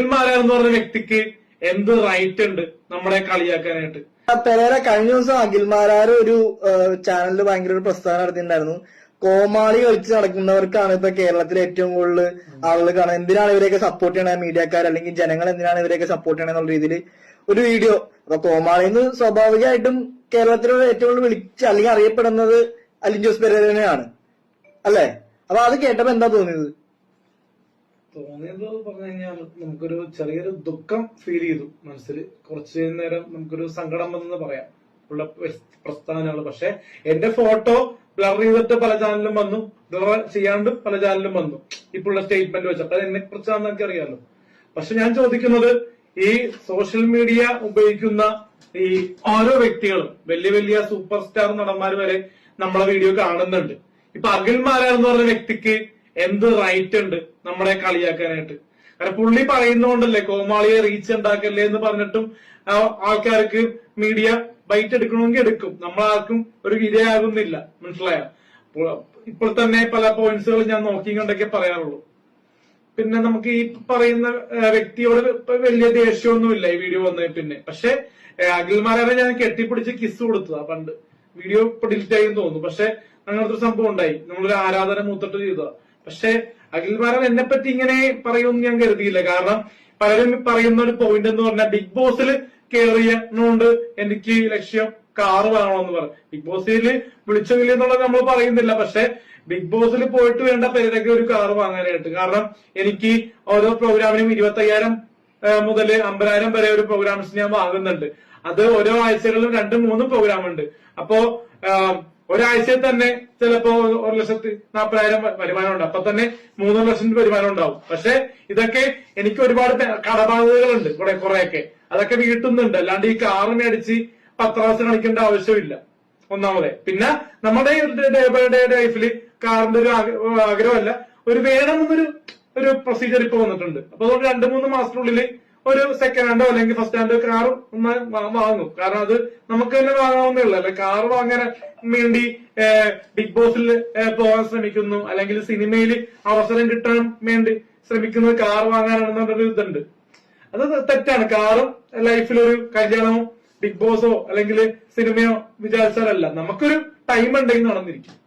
എന്ന് പറഞ്ഞ വ്യക്തിക്ക് എന്ത് റൈറ്റ് ഉണ്ട് നമ്മളെ കളിയാക്കാനായിട്ട്. പെരേര കഴിഞ്ഞ ദിവസം അഖിൽമാരാർ ഒരു ചാനലിൽ ഭയങ്കര ഒരു പ്രസ്താവന നടത്തിയിട്ടുണ്ടായിരുന്നു. കോമാളി കളിച്ച് നടക്കുന്നവർക്കാണ് ഇപ്പൊ കേരളത്തിൽ ഏറ്റവും കൂടുതൽ ആളുകൾ കാണുന്നത്. എന്തിനാണ് ഇവരെയൊക്കെ സപ്പോർട്ട് ചെയ്യണേ മീഡിയക്കാർ അല്ലെങ്കിൽ ജനങ്ങൾ എന്തിനാണ് ഇവരെയൊക്കെ സപ്പോർട്ട് ചെയ്യണത് എന്നുള്ള രീതിയിൽ ഒരു വീഡിയോ അപ്പൊ കോമാളിന്ന് സ്വാഭാവികമായിട്ടും കേരളത്തിൽ ഏറ്റവും കൂടുതൽ വിളിച്ച് അല്ലെങ്കിൽ അറിയപ്പെടുന്നത് അലിൻ ജോസ് പെരേരനെയാണ്. അല്ലേ? അപ്പൊ അത് കേട്ടപ്പോ എന്താ തോന്നിയത്? തോന്നിയത് പറഞ്ഞു കഴിഞ്ഞാൽ നമുക്കൊരു ചെറിയൊരു ദുഃഖം ഫീൽ ചെയ്തു മനസ്സിൽ. കുറച്ച് നേരം നമുക്കൊരു സങ്കടം വന്നെന്ന് പറയാം. ഉള്ള പ്രസ്ഥാനങ്ങൾ. പക്ഷെ എന്റെ ഫോട്ടോ ബ്ലർ ചെയ്തിട്ട് പല ചാനലും വന്നു. ബ്ലർ ചെയ്യാണ്ട് പല ചാനലും വന്നു. ഇപ്പോഴുള്ള സ്റ്റേറ്റ്മെന്റ് അത് എന്നെ കുറിച്ചാണെന്ന് അറിയാമല്ലോ പക്ഷെ ഞാൻ ചോദിക്കുന്നത് ഈ സോഷ്യൽ മീഡിയ ഉപയോഗിക്കുന്ന ഈ ഓരോ വ്യക്തികളും വലിയ വലിയ സൂപ്പർ സ്റ്റാർ നടന്മാർ വരെ നമ്മളെ വീഡിയോ കാണുന്നുണ്ട്. ഇപ്പൊ അഖിൽ മാരാർ എന്ന് പറഞ്ഞ വ്യക്തിക്ക് എന്ത് റൈറ്റ് ഉണ്ട് നമ്മളെ കളിയാക്കാനായിട്ട്. കാരണം പുള്ളി പറയുന്നോണ്ടല്ലേ കോമാളിയെ റീച്ച് ഉണ്ടാക്കല്ലേ എന്ന് പറഞ്ഞിട്ടും ആൾക്കാർക്ക് മീഡിയ ബൈറ്റ് എടുക്കണമെങ്കിൽ എടുക്കും. നമ്മളാർക്കും ഒരു ഇരയാകുന്നില്ല. മനസ്സിലായോ? ഇപ്പോൾ തന്നെ പല പോയിന്റ്സുകൾ ഞാൻ നോക്കി കണ്ടൊക്കെ പറയാറുള്ളൂ. പിന്നെ നമുക്ക് ഈ പറയുന്ന വ്യക്തിയോട് വലിയ ദേഷ്യമൊന്നുമില്ല ഈ വീഡിയോ വന്നതിൽ പിന്നെ. പക്ഷെ അഖിൽമാരെ ഞാൻ കെട്ടിപ്പിടിച്ച് കിസ് കൊടുത്തതാ പണ്ട്. വീഡിയോ ഇപ്പൊ ഡിലിറ്റ് ആയി തോന്നുന്നു. പക്ഷെ അങ്ങനത്തെ ഒരു സംഭവം ഉണ്ടായി. നമ്മളൊരു ആരാധന മൂത്തിട്ട് ചെയ്തതാ. പക്ഷെ അഖിൽ അഖിൽമാരൻ എന്നെ പറ്റി ഇങ്ങനെ പറയുമെന്ന് ഞാൻ കരുതിയില്ല. കാരണം പലരും പറയുന്ന ഒരു പോയിന്റ് എന്ന് പറഞ്ഞാൽ ബിഗ് ബോസിൽ കയറിയതുകൊണ്ട് എനിക്ക് ലക്ഷ്യം കാറ് വാങ്ങണമെന്ന് പറഞ്ഞു. ബിഗ് ബോസിൽ വിളിച്ചെങ്കിലും എന്നുള്ളത് നമ്മൾ പറയുന്നില്ല. പക്ഷെ ബിഗ് ബോസിൽ പോയിട്ട് വേണ്ട പേരൊക്കെ ഒരു കാറ് വാങ്ങാനായിട്ട്. കാരണം എനിക്ക് ഓരോ പ്രോഗ്രാമിനും ഇരുപത്തി അയ്യായിരം മുതൽ അമ്പതിനായിരം വരെ ഒരു പ്രോഗ്രാംസ് ഞാൻ വാങ്ങുന്നുണ്ട്. അത് ഓരോ ആഴ്ചകളിലും രണ്ടും മൂന്നും പ്രോഗ്രാം ഉണ്ട്. അപ്പോ ഒരാഴ്ചയിൽ തന്നെ ചിലപ്പോ ഒരു ലക്ഷത്തി നാൽപ്പതിനായിരം വരുമാനം ഉണ്ട്. അപ്പൊ തന്നെ മൂന്നര ലക്ഷം വരുമാനം ഉണ്ടാവും. പക്ഷെ ഇതൊക്കെ എനിക്ക് ഒരുപാട് കടബാധ്യതകളുണ്ട് കുറെ കുറെയൊക്കെ. അതൊക്കെ വീട്ടുന്നുണ്ട്. അല്ലാണ്ട് ഈ കാറ് മേടിച്ച് പത്രാവശ്യം കളിക്കേണ്ട ആവശ്യമില്ല. ഒന്നാമതേ. പിന്നെ നമ്മുടെ ഡേ ബൈ ഡേ ലൈഫിൽ കാറിന്റെ ഒരു ആഗ്രഹമല്ല. ഒരു വേണമെന്നൊരു ഒരു പ്രൊസീജിയർ ഇപ്പൊ വന്നിട്ടുണ്ട്. അപ്പൊ അതുകൊണ്ട് രണ്ടു മൂന്ന് മാസത്തിനുള്ളിൽ ഒരു സെക്കൻഡ് ഹാൻഡോ അല്ലെങ്കിൽ ഫസ്റ്റ് ഹാൻഡോ കാർ വാങ്ങും. കാരണം അത് നമുക്ക് തന്നെ വാങ്ങാവുന്നേ ഉള്ളൂ. അല്ലെ? കാർ വാങ്ങാൻ വേണ്ടി ബിഗ് ബോസിൽ പോകാൻ ശ്രമിക്കുന്നു. അല്ലെങ്കിൽ സിനിമയിൽ അവസരം കിട്ടാൻ വേണ്ടി ശ്രമിക്കുന്നത് കാർ വാങ്ങാനാണെന്നുള്ളൊരു ഇതുണ്ട്. അത് തെറ്റാണ്. കാറും ലൈഫിലൊരു കല്യാണമോ ബിഗ് ബോസോ അല്ലെങ്കിൽ സിനിമയോ വിചാരിച്ചാലല്ല. നമുക്കൊരു ടൈം ഉണ്ടെങ്കിൽ നടന്നിരിക്കും.